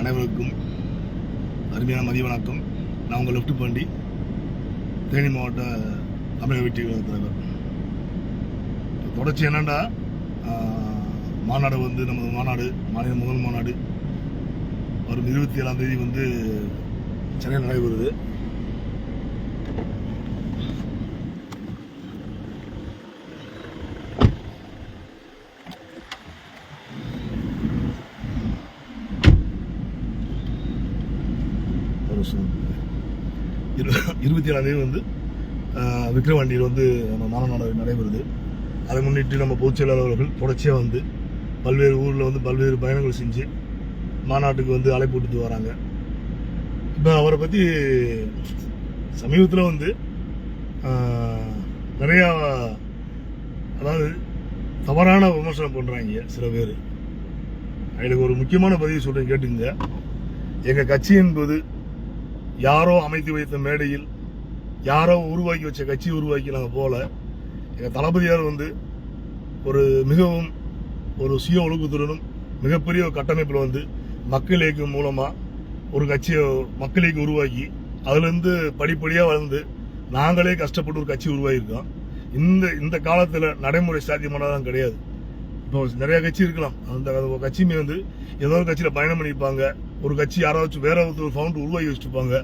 அனைவருக்கும் அருமையான மதிய வணக்கம். நான் உங்கள் லெஃப்ட் பாண்டி தேனி மாவட்ட தமிழக வெற்றி தலைவர். தொடர்ச்சி என்னென்னா மாநாடு வந்து நமது மாநாடு மாநில முதல் மாநாடு. வரும் இருபத்தி ஏழாம் தேதி வந்து சென்னையில் நடைபெறுது. இருபத்தி ஏழாம் தேதி வந்து விக்ரவாண்டியில் வந்து நம்ம மாநாடு நடைபெறுது. அதை முன்னிட்டு நம்ம பொதுச் செயலாளர்கள் அவர்கள் தொடர்ச்சியாக வந்து பல்வேறு ஊரில் வந்து பல்வேறு பயணங்கள் செஞ்சு மாநாட்டுக்கு வந்து அழைப்பு விட்டுட்டு வராங்க. இப்போ அவரை பற்றி சமீபத்தில் வந்து நிறையா அதாவது தவறான விமர்சனம் பண்ணுறாங்க சில பேர். எனக்கு ஒரு முக்கியமான பதிவு சொல்கிறேன் கேட்டுங்க எங்கள் கட்சி என்பது யாரோ அமைத்து வைத்த மேடையில் யாரோ உருவாக்கி வச்ச கட்சி உருவாக்கி நாங்கள் போல எங்கள் தளபதியார் வந்து ஒரு மிகவும் ஒரு சுய ஒழுக்கத்துடனும் மிகப்பெரிய ஒரு கட்டமைப்பில் வந்து மக்கள் இயக்கம் மூலமாக ஒரு கட்சியை மக்கள் இயக்கம் உருவாக்கி அதுலேருந்து படிப்படியாக வளர்ந்து நாங்களே கஷ்டப்பட்டு ஒரு கட்சி உருவாகியிருக்கோம் இந்த இந்த காலத்தில் நடைமுறை சாத்தியமானதான் கிடையாது. இப்போ நிறைய கட்சி இருக்கலாம். அந்த அந்த கட்சியுமே வந்து ஏதோ ஒரு கட்சியில் பயணம் பண்ணியிருப்பாங்க ஒரு கட்சி யாராச்சும் வேற ஒருத்தர் ஃபவுண்ட் உருவாகி வச்சுருப்பாங்க.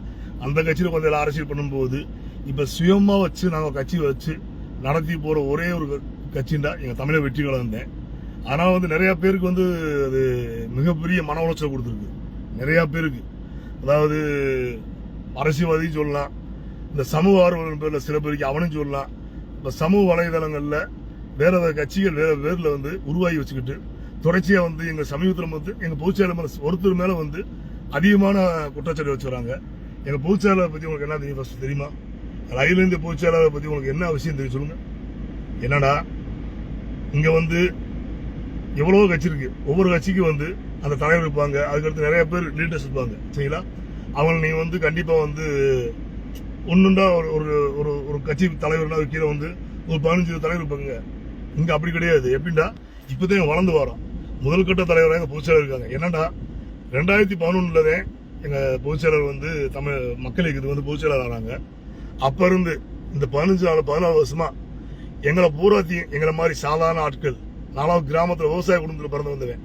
அந்த கட்சியில் கொஞ்சம் எல்லாம் அரசியல் பண்ணும்போது இப்போ சுயமாக வச்சு நாங்கள் கட்சி வச்சு நடத்தி போகிற ஒரே ஒரு கட்சின்னா எங்கள் தமிழக வெற்றி இருந்தேன் ஆனால் வந்து நிறையா பேருக்கு வந்து அது மிகப்பெரிய மன உளைச்சல் கொடுத்துருக்கு. நிறையா பேருக்கு. அதாவது அரசியல்வாதியும் சொல்லலாம். இந்த சமூக ஆர்வலர் பேரில் சில பேருக்கு அவனும் சொல்லலாம். இப்போ சமூக வலைதளங்களில் வேற வேறு கட்சிகள் வேறு பேரில் வந்து உருவாகி வச்சுக்கிட்டு தொடர்ச்சியாக வந்து எங்கள் சமீபத்தில் வந்து எங்கள் பொதுச்செயலர் மேல ஒருத்தர் மேலே வந்து அதிகமான குற்றச்சாட்டு வச்சு வராங்க எங்கள் பொதுச்செயலாளரை பற்றி உங்களுக்கு என்ன தெரியும் ஃபர்ஸ்ட் தெரியுமா? அகில இந்திய பொதுச்செயலாளரை பற்றி உங்களுக்கு என்ன விஷயம் தெரியும் சொல்லுங்க. என்னடா? இங்கே வந்து எவ்வளவோ கட்சி இருக்கு. ஒவ்வொரு கட்சிக்கும் வந்து அந்த தலைவர் இருப்பாங்க. அதுக்கடுத்து நிறைய பேர் லீடர்ஸ் இருப்பாங்க. சரிங்களா? அவங்க நீங்க வந்து கண்டிப்பா வந்து ஒன்றுண்டா ஒரு ஒரு ஒரு ஒரு கட்சி தலைவர்னா கீழே வந்து ஒரு பதினஞ்சு தலைவர் இருப்பாங்க. இங்க அப்படி கிடையாது. எப்படின்னா இப்பதான் வளர்ந்து வரோம். முதல் கட்ட தலைவராக எங்கள் பொதுச்செயலர் இருக்காங்க. என்னென்னா ரெண்டாயிரத்தி பதினொன்னுல தான் பொதுச்செயலர் வந்து தமிழ் மக்கள் இயக்கத்துக்கு வந்து பொதுச்செயலர் ஆனாங்க. அப்போ இருந்து இந்த பதினஞ்சு நாலு பதினாலு வருஷமா எங்களை பூராத்தையும் எங்களை மாதிரி சாதாரண ஆட்கள் நாலாவது கிராமத்தில் விவசாய குடும்பத்தில் பிறந்து வந்தவன்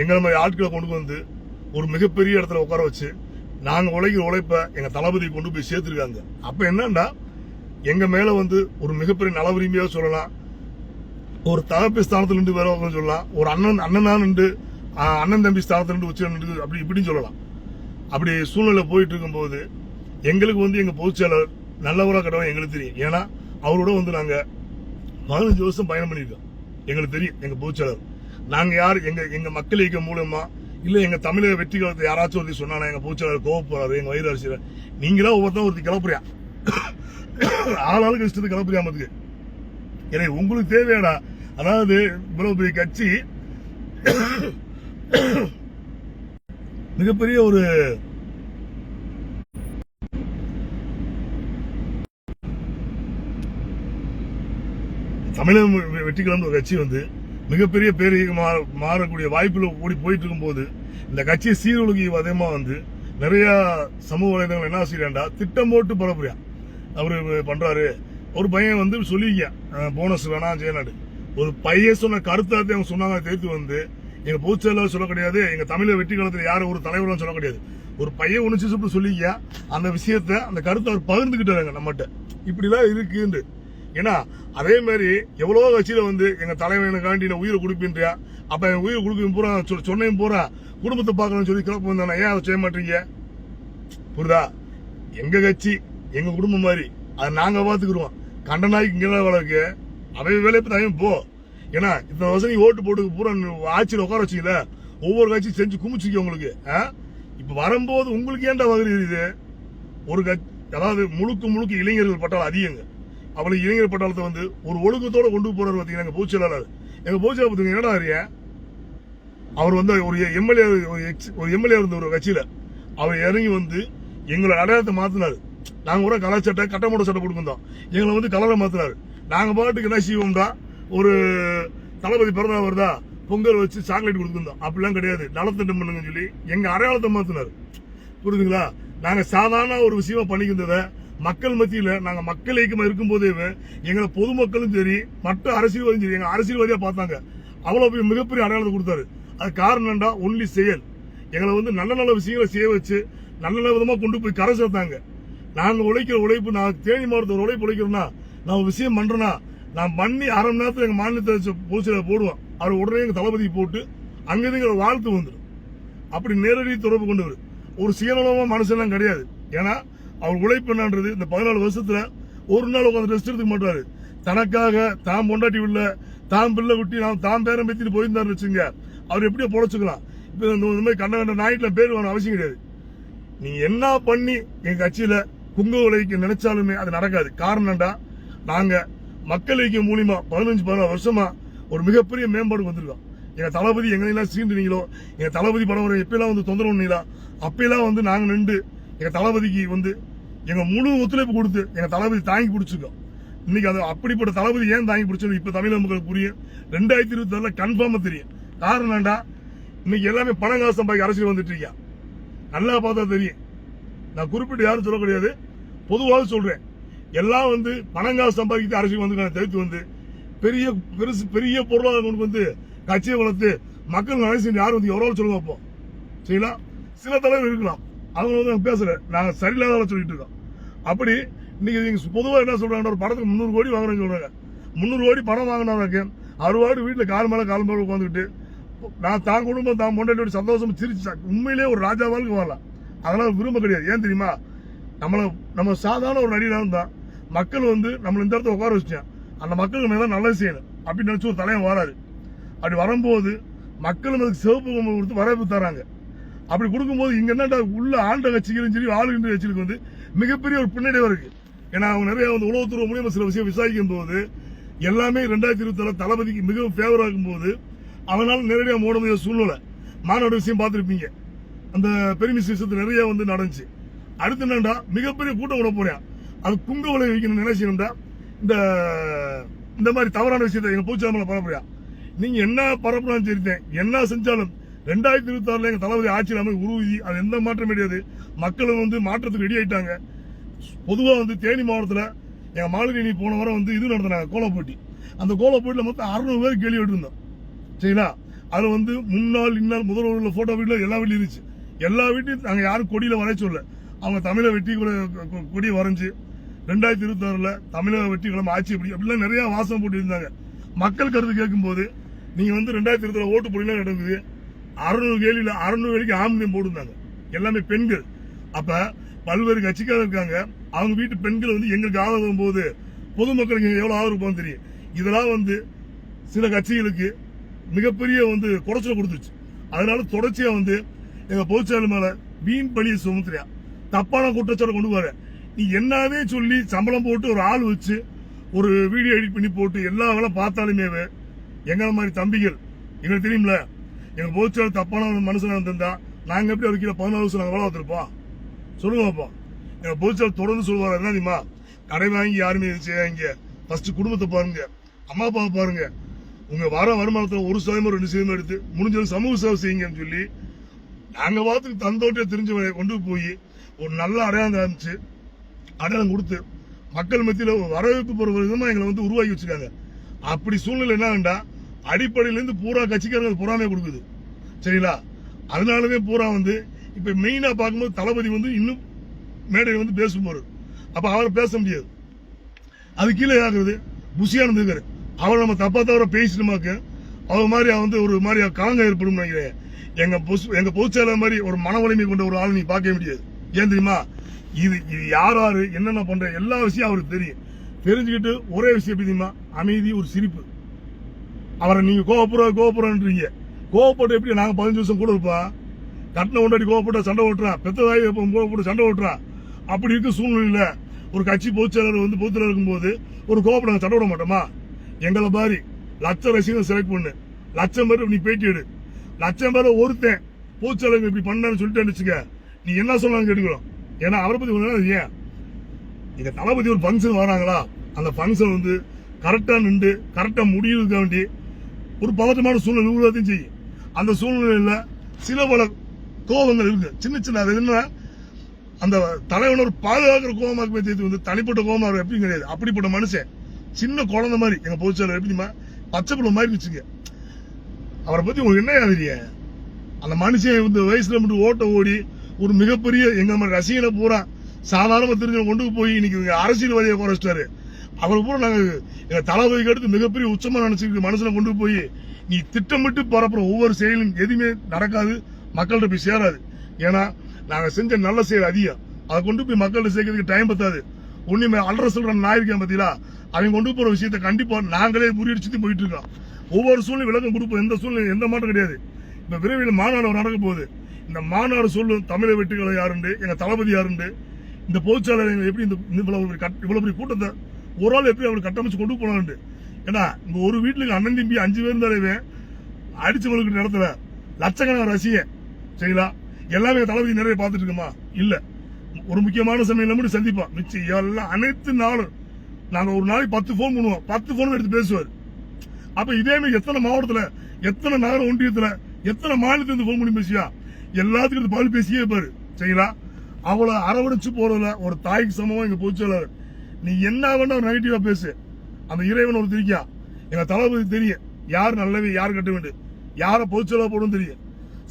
எங்களை மாதிரி ஆட்களை கொண்டு வந்து ஒரு மிகப்பெரிய இடத்துல உட்கார வச்சு நாங்கள் உழைக்கிற உழைப்ப எங்கள் தளபதி கொண்டு போய் சேர்த்துருக்காங்க. அப்போ என்னன்னா எங்கள் மேலே வந்து ஒரு மிகப்பெரிய நல சொல்லலாம் ஒரு தகப்பி ஸ்தானத்துல நின்று வேற சொல்லலாம். ஒரு அண்ணன் அண்ணனா நின்று அண்ணன் தம்பி ஸ்தானத்துல நின்று உச்ச நின்று அப்படி இப்படின்னு சொல்லலாம். அப்படி சூழ்நிலை போயிட்டு இருக்கும்போது எங்களுக்கு வந்து எங்க பொதுச்செயலர் நல்லவராக கட்டவன் எங்களுக்கு தெரியும். ஏன்னா அவரோட வந்து நாங்க பதினஞ்சு வருஷம் பயணம் பண்ணியிருக்கோம். எங்களுக்கு தெரியும் எங்க பொதுச்செயலர் நாங்க யார் எங்க எங்க மக்கள் இயக்கம் மூலமா இல்ல எங்க தமிழக வெற்றி காலத்தை யாராச்சும் ஒருத்தி சொன்னா எங்க பொதுச்செயலர் கோவப்படுறாரு எங்க வயிறு அரசியல் நீங்களா ஒவ்வொருத்தரும் ஒருத்தி கிளப்புறியா? ஆளாளுக்கு இஷ்டத்துக்கு கிளப்புறியா மத்துக்கு எனக்கு உங்களுக்கு தேவையாடா? அதாவது இவ்வளவு பெரிய கட்சி மிகப்பெரிய ஒரு தமிழக வெற்றிக்கிழமை ஒரு கட்சி வந்து மிகப்பெரிய பேரியக மாறக்கூடிய வாய்ப்புல கூடி போயிட்டு இருக்கும்போது இந்த கட்சியை சீரொழுகி வதமா வந்து நிறைய சமூக வலைதளங்கள் என்ன செய்யறா திட்டம் போட்டு பரப்புறியா அவரு பண்றாரு. ஒரு பையன் வந்து சொல்லிக்க போனஸ் வேணாம் ஜெயநாடு. ஒரு பையன் சொன்ன கருத்தாத்தை அவங்க சொன்னாங்க தேர்த்து வந்து எங்க பொதுச்செயலாளர் சொல்ல கிடையாது எங்க தமிழக வெற்றி காலத்தில் யாரும் ஒரு தலைவரும் சொல்ல கிடையாது. ஒரு பையன் உணர்ச்சி சொல்லிட்டு சொல்லிக்க அந்த விஷயத்த அந்த கருத்தை அவர் பகிர்ந்துகிட்டாங்க நம்மகிட்ட. இப்படிலாம் இருக்குன்னு. ஏன்னா அதே மாதிரி எவ்வளவோ கட்சியில வந்து எங்க தலைவனுக்காண்டி நான் உயிரை கொடுப்பீன்றியா அப்ப என் உயிரை கொடுக்க பூரா சொன்னையும் பூரா குடும்பத்தை பார்க்கணும்னு சொல்லி கிளப்பு வந்தானே ஏன் அதை செய்ய மாட்டீங்க? புரியுதா? எங்க கட்சி எங்க குடும்பம் மாதிரி. அதை நாங்க பாத்துக்கிடுவோம் கண்டனாய்க்கு இங்கே வளர்க்கு. அவை வேலையை பத்தி போ. ஏன்னா இத்தனை வருஷம் நீ ஓட்டு போட்டு பூரா ஆட்சியில் உட்கார வச்சீங்கள ஒவ்வொரு கட்சி செஞ்சு குமிச்சிக்க உங்களுக்கு ஆ? வரும்போது உங்களுக்கு ஏன்டா வகுதி இது ஒரு கட்சி அதாவது முழுக்க முழுக்க இளைஞர்கள் பட்டாலம் அதிகங்க. அவளை இளைஞர் பட்டாளத்தை வந்து ஒரு ஒழுக்கத்தோட கொண்டு போறாரு பார்த்தீங்கன்னா எங்கள் பொதுச்செயலாளர் எங்கள் பொதுச்செயலாளர் பார்த்தீங்கன்னா என்னடா அறிய? அவர் வந்து ஒரு எம்எல்ஏ ஒரு ஒரு எம்எல்ஏ இருந்த ஒரு கட்சியில். அவர் இறங்கி வந்து எங்களோட அடையாளத்தை மாத்தினாரு. நாங்கள் கூட கலர் சட்டை கட்டமோட சட்டை கொடுக்குந்தோம் எங்களை வந்து கலரை மாத்தினாரு. நாங்கள் பாட்டுக்கு என்ன செய்வோம்டா? ஒரு தளபதி பிறந்தா வருதா? பொங்கல் வச்சு சாக்லேட் கொடுத்துருந்தோம். அப்படிலாம் கிடையாது. நலத்திட்டம் பண்ணுங்கன்னு சொல்லி எங்க அடையாளத்தை மாத்தினார். புரியுதுங்களா நாங்க சாதாரண ஒரு விஷயமா பண்ணிக்கின்றத மக்கள் மத்தியில நாங்க மக்கள் இயக்கமா இருக்கும் போதே எங்களை பொதுமக்களும் சரி மற்ற அரசியல்வாதியும் சரி எங்க அரசியல்வாதியா பார்த்தாங்க. அவ்வளவு பெரிய மிகப்பெரிய அடையாளத்தை கொடுத்தாரு. அது காரணம் என்றா ஒன்லி செயல். எங்களை வந்து நல்ல நல்ல விஷயங்களை செய்ய வச்சு நல்ல நல்ல விதமா கொண்டு போய் கரை சேர்த்தாங்க. நாங்க உழைக்கிற உழைப்பு நான் தேனி மாவட்டத்தில் உழைப்பு உழைக்கிறோம்னா நான் விஷயம் பண்றேன்னா நான் பண்ணி அரை மணி நேரத்தில் எங்க மாநிலத்தை பொதுச்செயலர் போடுவோம் அவர் உடனே எங்க தளபதி போட்டு அங்கிருந்து எங்களை வாழ்த்து வந்துடும் அப்படி நேரடி தொடர்பு கொண்டவர். ஒரு சுயநலமா மனசெல்லாம் கிடையாது. ஏன்னா அவர் உழைப்பு என்னன்றது இந்த பதினாலு வருஷத்துல ஒரு நாள் உட்காந்து ரெஸ்ட் எடுத்துக்க மாட்டாரு. தனக்காக தாம் பொண்டாட்டி உள்ள தாம் பிள்ளை குட்டி நான் தாம் பேரம் பேத்திட்டு போயிருந்தாருன்னு வச்சுங்க. அவர் எப்படியோ பொழைச்சுக்கலாம். இப்ப இந்த மாதிரி கண்ட கண்ட நாயிட்ல பேர் வேணும் அவசியம் கிடையாது. நீ என்ன பண்ணி எங்கள் கட்சியில குங்க உழைக்க நினைச்சாலுமே அது நடக்காது. காரணம் என்னடா நாங்க மக்கள் ஐக்கியம் மூலியமா பதினஞ்சு பதினாறு வருஷமா ஒரு மிகப்பெரிய மேம்பாடு வந்திருக்கோம் எங்க தளபதி எங்கெல்லாம் சீண்டுனீங்களோ எங்க தளபதி படம் வர எப்பெல்லாம் வந்து தொந்தரவு பண்ணீங்களா அப்பெல்லாம் வந்து நாங்க நின்று எங்க தளபதிக்கு வந்து எங்க முழு ஒத்துழைப்பு கொடுத்து எங்க தளபதி தாங்கி பிடிச்சிருக்கோம். இன்னைக்கு அது அப்படிப்பட்ட தளபதி ஏன் தாங்கி பிடிச்சது இப்ப தமிழக மக்களுக்கு புரியும். ரெண்டாயிரத்தி இருபத்தி ஆறுல கன்ஃபார்மா தெரியும். காரணம் வேண்டா இன்னைக்கு எல்லாமே பணம் காசு சம்பாதிக்க அரசியல் வந்துட்டு இருக்கியா நல்லா பார்த்தா தெரியும். நான் குறிப்பிட்டு யாரும் சொல்ல கிடையாது. பொதுவாக சொல்றேன். எல்லாம் வந்து பணங்காசு சம்பாதிக்கிட்டு அரசியல் வந்து தவிர்த்து வந்து பெரிய பெருசு பெரிய பொருளாதாரம் கொண்டு வந்து கட்சியை வளர்த்து மக்கள் நலன் செஞ்சு யாரும் வந்து எவ்வளோ சொல்லுங்க அப்போ? சரிங்களா? சில தலைவர் இருக்கலாம். அவங்க வந்து நாங்கள் பேசல. நாங்கள் சரியில்லாத சொல்லிட்டு இருக்கோம். அப்படி இன்னைக்கு நீங்கள் பொதுவாக என்ன சொல்கிறாங்க ஒரு படத்துக்கு முந்நூறு கோடி வாங்குறேன்னு சொல்கிறாங்க முந்நூறு கோடி பணம் வாங்கினாங்க அறுவாடு வீட்டில் கால் மேலே கால் மேலே உட்காந்துக்கிட்டு நான் தான் குடும்பம் தான் முன்னாடி சந்தோஷம் சிரிச்சு உண்மையிலே ஒரு ராஜா வரலாம். அதெல்லாம் விரும்ப கிடையாது. ஏன் தெரியுமா? நம்மளை நம்ம சாதாரண ஒரு நடிகராக தான் மக்கள் வந்து நம்மள இந்த இடத்துல உட்கார வச்சுட்டேன். அந்த மக்களுக்கு மேலே நல்லது செய்யணும். அப்படின்னு நினச்சி ஒரு தலைவன் வராரு. அப்படி வரும்போது மக்கள் அதுக்கு சிவப்பு கொம்பு கொடுத்து வரவேற்பு தராங்க. அப்படி கொடுக்கும்போது இங்கே என்னடா உள்ள ஆண்ட கட்சிகளும் சரி ஆளுகின்ற கட்சிகளுக்கு வந்து மிகப்பெரிய ஒரு பின்னடைவு இருக்கு. ஏன்னா அவங்க நிறைய வந்து உளவுத்துறை மூலியமாக சில விஷயம் விசாரிக்கும் போது எல்லாமே ரெண்டாயிரத்தி இருபத்தி தளபதிக்கு மிகவும் ஃபேவர் ஆகும் போது அவனால் நேரடியாக மூட முடியாத சூழ்நிலை. மாநாடு விஷயம் பார்த்துருப்பீங்க. அந்த பெருமிஸ் விஷயத்து நிறைய வந்து நடந்துச்சு. அடுத்து என்னடா மிகப்பெரிய கூட்டம் விட போறேன். அது குங்க விளை வைக்கணும் நினைச்சீங்கன்னா இந்த இந்த மாதிரி தவறான விஷயத்தை எங்க பூச்சாமல பரப்புறியா? நீங்க என்ன பரப்புறான்னு சொல்லிட்டேன் என்ன செஞ்சாலும் ரெண்டாயிரத்தி இருபத்தி ஆறுல எங்க தளபதி ஆட்சியில் அமைப்பு உருவி அது எந்த மாற்றம் கிடையாது. மக்களும் வந்து மாற்றத்துக்கு ரெடி ஆயிட்டாங்க. பொதுவாக வந்து தேனி மாவட்டத்தில் எங்க மாளிகை போன வாரம் வந்து இது நடத்தினாங்க கோலப்போட்டி. அந்த கோலப்போட்டியில் மொத்தம் அறுநூறு பேர் கேள்வி விட்டுருந்தோம். சரிங்களா? அதில் வந்து முன்னாள் இன்னாள் முதல்வர்கள் போட்டோ வீட்டில் எல்லா வீட்லையும் இருந்துச்சு. எல்லா வீட்லையும் நாங்கள் யாரும் கொடியில் வரைய சொல்ல அவங்க தமிழை வெட்டி கூட கொ- கொடியை வரைஞ்சு ரெண்டாயிரத்தி இருபத்தி ஆறுல தமிழக வெற்றிகளும் ஆட்சி எப்படி? அப்படிலாம் நிறைய வாசம் போட்டிருந்தாங்க. மக்கள் கருத்து கேட்கும்போது நீங்க வந்து ரெண்டாயிரத்தி இருபதுல ஓட்டு போட்டிலாம் நடக்குது. அறுநூறு கேள்வியில் அறுநூறு வேலைக்கு ஆம்பளையும் போட்டிருந்தாங்க. எல்லாமே பெண்கள். அப்ப பல்வேறு கட்சிக்காரர் இருக்காங்க. அவங்க வீட்டு பெண்கள் வந்து எங்களுக்கு ஆதரவு போது பொதுமக்களுக்கு எவ்வளவு ஆதரவு போகும் தெரியும். இதெல்லாம் வந்து சில கட்சிகளுக்கு மிகப்பெரிய வந்து குறைச்சல் கொடுத்துச்சு அதனால தொடர்ச்சியா வந்து எங்க பொதுச்செயலர் மேல வீண் பணியை சுமத்துறியா. தப்பான குற்றச்சாட்டு கொண்டு வர நீ என்னவே சொல்லி சம்பளம் போட்டு ஒரு ஆள் வச்சு ஒரு வீடியோ எடிட் பண்ணி போட்டு எல்லா வேலை பார்த்தாலுமே எங்களை மாதிரி தம்பிகள் எங்களுக்கு தெரியும்ல எங்க போச்சால் தப்பான ஒரு மனுஷனா இருந்திருந்தா நாங்க எப்படி கீழே பதினாலு வருஷம் நாங்கள் வேலை பார்த்திருப்போம்? சொல்லுங்க பாப்பா. எங்க போச்சால் தொடர்ந்து சொல்லுவாரு என்ன தெரியுமா? கடை வாங்கி யாருமே செய்யாங்க ஃபர்ஸ்ட் குடும்பத்தை பாருங்க அம்மா அப்பாவை பாருங்க. உங்க வர வருமானத்துல ஒரு சதவீதம் ரெண்டு சதவீதம் எடுத்து முடிஞ்சது சமூக சேவை செய்யுங்கன்னு சொல்லி நாங்க வாத்துக்கு தந்தோட்டே தெரிஞ்சவனை கொண்டு போய் ஒரு நல்ல அடையாளம் காமிச்சு அடையாளம் கொடுத்து மக்கள் மத்தியில் வரவேற்பு பெற விதமாக எங்களை வந்து உருவாக்கி வச்சிருக்காங்க. அப்படி சூழ்நிலை என்ன வேண்டா அடிப்படையிலேருந்து பூரா கட்சிக்காரங்க பொறாமை கொடுக்குது. சரிங்களா? அதனாலவே பூரா வந்து இப்போ மெயினாக பார்க்கும்போது தளபதி வந்து இன்னும் மேடையில் வந்து பேசும்போது அப்போ அவரை பேச முடியாது. அது கீழே ஆகுறது. புஷியானது இருக்காரு. அவரை நம்ம தப்பா தவிர பேசிட்டோமாக்கு அவர் மாதிரி வந்து ஒரு மாதிரி காங்க ஏற்படும் நினைக்கிறேன். எங்க பொசு- எங்க பொதுச்செயலாளர் மாதிரி ஒரு மன வலிமை கொண்ட ஒரு ஆள் நீ பார்க்க முடியாது. ஏன் தெரியுமா? இது இது யார் யார் என்னென்ன பண்ற எல்லா விஷயம் அவருக்கு தெரியும். தெரிஞ்சுக்கிட்டு ஒரே விஷயம் எப்படி தெரியுமா? அமைதி ஒரு சிரிப்பு. அவரை நீங்க கோவப்புற கோவப்புறன்றீங்க கோவப்பட்டு எப்படி? நாங்க பதினஞ்சு வருஷம் கூட இருப்போம். கட்டின கொண்டாடி கோவப்பட்ட சண்டை ஓட்டுறான். பெத்ததாய் கோவப்பட்டு சண்டை ஓட்டுறான். அப்படி இருக்க சூழ்நிலையில ஒரு கட்சி பொதுச்செயலர் வந்து பொதுத்தில் இருக்கும்போது ஒரு கோவப்பட நாங்கள் சண்டை விட மாட்டோமா? எங்களை மாதிரி லட்சம் ரசிகர்கள் செலக்ட் பண்ணு. லட்சம் பேர் நீ பேட்டி எடு. லட்சம் பேர் ஒருத்தன் பொதுச்செயலர் இப்படி பண்ணு சொல்லிட்டு வச்சுக்க. நீ என்ன சொன்னாலும் கேட்டுக்கிறோம். ஏன்னா அவரை பத்தி கொஞ்ச நேரம் ஏன்? எங்க தளபதி ஒரு ஃபங்க்ஷன் வராங்களா? அந்த ஃபங்க்ஷன் வந்து கரெக்டா நின்று கரெக்டா முடிவுக்க வேண்டி ஒரு பதட்டமான சூழ்நிலை உருவாத்தையும் செய்யும். அந்த சூழ்நிலையில சில பல கோபங்கள் இருக்கு. சின்ன சின்ன அது என்ன அந்த தலைவன் ஒரு பாதுகாக்கிற கோபமா இருக்குமே தெரியுது வந்து தனிப்பட்ட கோபமா இருக்கும் எப்படியும் கிடையாது. அப்படிப்பட்ட மனுஷன் சின்ன குழந்தை மாதிரி எங்க பொதுச்செயலர் எப்படிமா பச்சை பிள்ளை மாதிரி வச்சுங்க அவரை பத்தி உங்களுக்கு என்ன தெரியும்? அந்த மனுஷன் இந்த வயசுல மட்டும் ஓட்ட ஓடி ஒரு மிகப்பெரிய எங்க நம்ம ரசிகனை பூரா சாதாரண தெரிஞ்சவங்க கொண்டு போய் இன்னைக்கு அரசியல் அரசியல்வாதியை குறைச்சிட்டாரு அவரை பூரா நாங்க எங்க தளபதிக்கு அடுத்து மிகப்பெரிய உச்சமா நினைச்சிருக்கு மனசில் கொண்டு போய் நீ திட்டமிட்டு பரப்புற ஒவ்வொரு செயலும் எதுவுமே நடக்காது மக்கள்கிட்ட போய் சேராது. ஏன்னா நாங்க செஞ்ச நல்ல செயல் அதிகம். அதை கொண்டு போய் மக்கள்கிட்ட சேர்க்கறதுக்கு டைம் பத்தாது. ஒண்ணுமே அல்ற சொல்ற இருக்கேன் பார்த்தீங்களா அவங்க கொண்டு போற விஷயத்த கண்டிப்பா நாங்களே முறியடிச்சுட்டு போயிட்டு இருக்கோம். ஒவ்வொரு சூழ்நிலை விளக்கம் கொடுப்போம். எந்த சூழ்நிலை எந்த மாற்றம் கிடையாது. இப்ப விரைவில் மாநாடு நடக்க போகுது. இந்த மாநாடு சொல்லும் தமிழை வெட்டுகளை யாருண்டு? எங்க தளபதி யாருண்டு? இந்த பொதுச்சாளர் எப்படி இந்த இவ்வளவு பெரிய கட்- இவ்வளவு பெரிய கூட்டத்தை ஒரு ஆள் எப்படி அவர் கட்டமைச்சு கொண்டு போனாண்டு ஏன்னா இங்க ஒரு வீட்டுக்கு அண்ணன் தம்பி அஞ்சு பேர் இருந்தாலே அடிச்சு நடத்துல இடத்துல லட்சக்கணக்கான ரசிகன். சரிங்களா? எல்லாமே தளபதி நிறைய பார்த்துட்டு இருக்கோமா? இல்ல. ஒரு முக்கியமான சமயம் மட்டும் சந்திப்பான் மிச்சம் எல்லாம் அனைத்து நாளும் நாங்க ஒரு நாளைக்கு பத்து ஃபோன் பண்ணுவோம். பத்து ஃபோன் எடுத்து பேசுவார். அப்ப இதே மாதிரி எத்தனை மாவட்டத்துல எத்தனை நகர ஒன்றியத்துல எத்தனை மாநிலத்திலிருந்து போன் ஃபோன் பண்ணி பேசியா? எல்லாத்துக்கும் இருந்து பதில் பேசியே இருப்பாரு. சரிங்களா? அவளை அரவணைச்சு போறதுல ஒரு தாய்க்கு சமமா எங்க பொதுச்செயலாளர் நீ என்ன வேணா ஒரு நெகட்டிவா பேசு. அந்த இறைவன் ஒரு தெரியா எங்க தளபதி தெரியும். யார் நல்லவே யார் கட்ட வேண்டும் யாரை பொதுச்செயலாளர் போடணும் தெரியும்.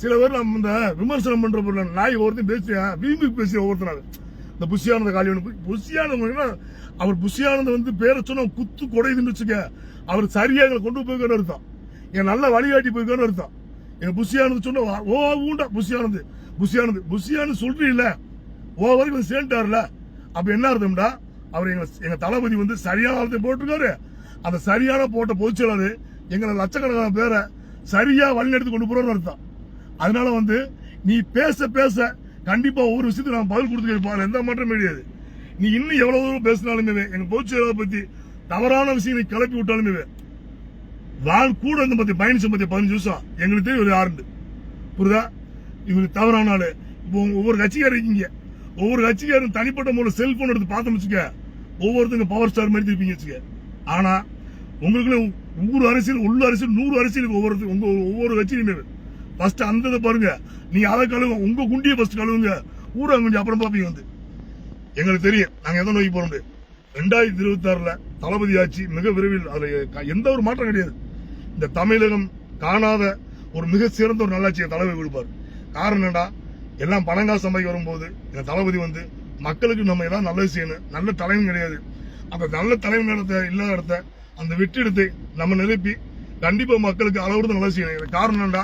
சில பேர் நம்ம இந்த விமர்சனம் பண்ற பொருள் நாய் ஒருத்தன் பேசுறேன் விரும்பி பேசிய ஒவ்வொருத்தனால இந்த புஷியானந்த காலியவனு புஷியானந்த அவர் புஷியானந்த வந்து பேரை சொன்னா குத்து குடையுதுன்னு வச்சுக்க அவர் சரியாக கொண்டு போய்க்கன்னு அர்த்தம். என் நல்ல வழிகாட்டி போய்க்கன்னு அர்த்தம். எங்க புஷியானது சொன்ன வா- ஓ ஊண்டா புஷியானது புஷியானது புஷியானது சொல்றீல்ல. ஓ வரைக்கும் சேர்ந்துட்டார்ல அப்ப என்ன அர்த்தம்டா? அவர் எங்க எங்க தளபதி வந்து சரியான அர்த்தம் போட்டிருக்காரு. அந்த சரியான போட்ட பொதுச்செயலாளர் எங்களை லட்சக்கணக்கான பேரை சரியா வழிநடத்தி கொண்டு போறோம்னு அர்த்தம். அதனால வந்து நீ பேச பேச கண்டிப்பா ஒவ்வொரு விஷயத்துக்கு நான் பதில் கொடுத்துருப்பா எந்த மாற்றம் கிடையாது. நீ இன்னும் எவ்வளவு தூரம் பேசினாலுமே எங்க பொதுச்செயலாளர் பத்தி தவறான விஷயங்களை கிளப்பி விட்டாலுமே வாழ் கூட வந்து பத்தி பயணிச்ச பத்தி பதினஞ்சு வருஷம் எங்களுக்கு தெரியும் இவர் யாருன்னு. புரியுதா? இவருக்கு தவறான ஆளு இப்போ ஒவ்வொரு கட்சிக்காரர் இருக்கீங்க. ஒவ்வொரு கட்சிக்காரும் தனிப்பட்ட முறையில் செல்போன் எடுத்து பார்த்தோம் வச்சுக்க ஒவ்வொருத்தங்க பவர் ஸ்டார் மாதிரி திருப்பீங்க வச்சுக்க ஆனா உங்களுக்குள்ள ஊர் அரசியல் உள்ள அரசியல் நூறு அரசியல் ஒவ்வொரு உங்க ஒவ்வொரு கட்சியிலுமே ஃபர்ஸ்ட் அந்த இதை பாருங்க. நீங்க அதை கழுவுங்க. உங்க குண்டியை ஃபர்ஸ்ட் கழுவுங்க. ஊரங்குண்டி அப்புறம் பார்ப்பீங்க வந்து. எங்களுக்கு தெரியும். நாங்க எதை நோக்கி போறோம் ரெண்டாயிரத்தி இருபத்தி ஆறுல தளபதி ஆட்சி மிக விரைவில் அதுல எந்த ஒரு மாற்றம் கிடையாது. இந்த தமிழகம் காணாத ஒரு மிக சிறந்த ஒரு நல்லாட்சியை தலைவர் கொடுப்பார் காரணம் என்னடா? எல்லாம் பணங்காசு சம்பாதிக்க வரும்போது இந்த தளபதி வந்து மக்களுக்கு நம்ம ஏதாவது நல்லது செய்யணும். நல்ல தலைவன் கிடையாது. அந்த நல்ல தலைவன் இடத்த இல்லாத இடத்த அந்த வெற்றிடத்தை நம்ம நிரப்பி கண்டிப்பா மக்களுக்கு அளவுக்கு நல்லது செய்யணும். இது காரணம் என்னடா?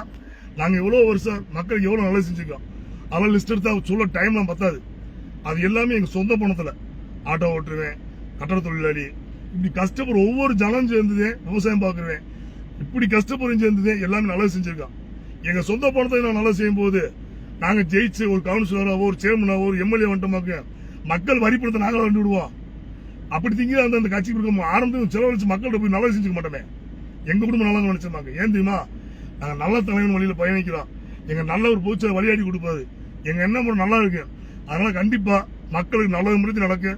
நாங்க எவ்வளவு வருஷம் மக்களுக்கு எவ்வளவு நல்லது செஞ்சுக்கோம் அதெல்லாம் லிஸ்ட் எடுத்தா சொல்ல டைம்லாம் பத்தாது. அது எல்லாமே எங்க சொந்த பணத்துல. ஆட்டோ ஓட்டுருவேன் கட்டட தொழிலாளி இப்படி கஷ்டப்படுற ஒவ்வொரு ஜனம் சேர்ந்ததே விவசாயம் பார்க்குறேன் இப்படி கஷ்டப்படும் சேர்ந்தது எல்லாமே நல்லா செஞ்சிருக்கான். எங்க சொந்த பணத்தை நான் நல்லா செய்யும் போது நாங்க ஜெயிச்சு ஒரு கவுன்சிலராவோ ஒரு சேர்மனாவோ ஒரு எம்எல்ஏ வந்துட்டோமாக்க மக்கள் வரி பணத்தை நாங்கள வந்து விடுவோம் அப்படி திங்க அந்த அந்த கட்சி கொடுக்க ஆரம்பத்தில் செலவழிச்சு மக்கள்கிட்ட போய் நல்லா செஞ்சுக்க மாட்டோமே. எங்க குடும்பம் நல்லா நினைச்சிருந்தாங்க ஏன் தெரியுமா? நாங்க நல்ல தலைவன் வழியில பயணிக்கிறோம். எங்க நல்ல ஒரு பூச்சை வழியாடி கொடுப்பாரு. எங்க எண்ணம் நல்லா இருக்கு. அதனால கண்டிப்பா மக்களுக்கு நல்லது முடிஞ்சு நடக்கு.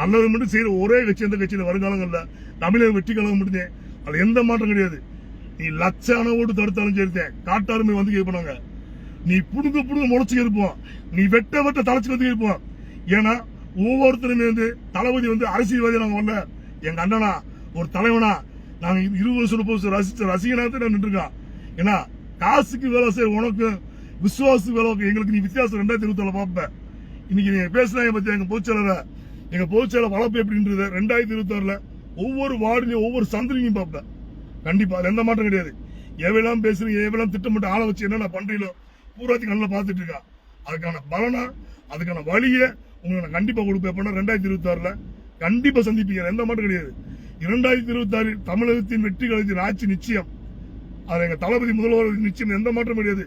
நல்லது மட்டும் செய்யற ஒரே கட்சி எந்த கட்சியில வருங்காலங்கள்ல தமிழக வெற்றி கழகம் முடிஞ்சேன் அதுல எந்த மாற்றம் கிடையாது. நீ லட்சான ஓட்டு தடுத்தாலும் சரித்தேன் காட்டாருமே வந்து கேட்பாங்க நீ புடுங்க புடுங்க முளைச்சு இருப்போம் நீ வெட்ட வெட்ட தலைச்சு வந்து இருப்போம் ஏன்னா ஒவ்வொருத்தருமே வந்து தளபதி வந்து அரசியல்வாதி நாங்க வரல. எங்க அண்ணனா ஒரு தலைவனா நாங்க இருபது வருஷம் முப்பது வருஷம் ரசிச்ச ரசிகனாக நான் நின்றுருக்கான். ஏன்னா காசுக்கு வேலை செய்ய உனக்கு விசுவாசத்துக்கு வேலை எங்களுக்கு நீ வித்தியாசம் ரெண்டாயிரத்தி இருபத்தி பார்ப்ப இன்னைக்கு நீங்க பேசுனாங்க பத்தி எங்க பொதுச்செயலரை எங்க பொதுச்செயலர் வளர்ப்பு எப்படின்றது ரெண்டாயிரத்தி இருபத்தி ஆறுல ஒவ்வொரு வார்டுலயும் ஒவ்வொரு சந்திரியும் பார்ப்பேன் கண்டிப்பா அது எந்த மாற்றம் கிடையாது. எவ்வளவு பேசுறீங்க எவ்வளவு திட்டமிட்டு ஆளை வச்சு என்னென்ன பண்றீங்களோ பூராத்தையும் நல்லா பார்த்துட்டு இருக்கா. அதுக்கான பலனா அதுக்கான வழியை உங்களுக்கு நான் கண்டிப்பா கொடுப்பேன். எப்படின்னா ரெண்டாயிரத்தி இருபத்தி ஆறுல கண்டிப்பா சந்திப்பீங்க. எந்த மாற்றம் கிடையாது. இரண்டாயிரத்தி இருபத்தி ஆறில் தமிழகத்தின் வெற்றி கழகத்தின் ஆட்சி நிச்சயம். அது எங்க தளபதி முதல்வர் நிச்சயம். எந்த மாற்றம் கிடையாது.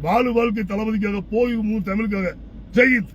வாழு வாழ்க்கை தளபதிக்காக போய் தமிழுக்காக. ஜெயித்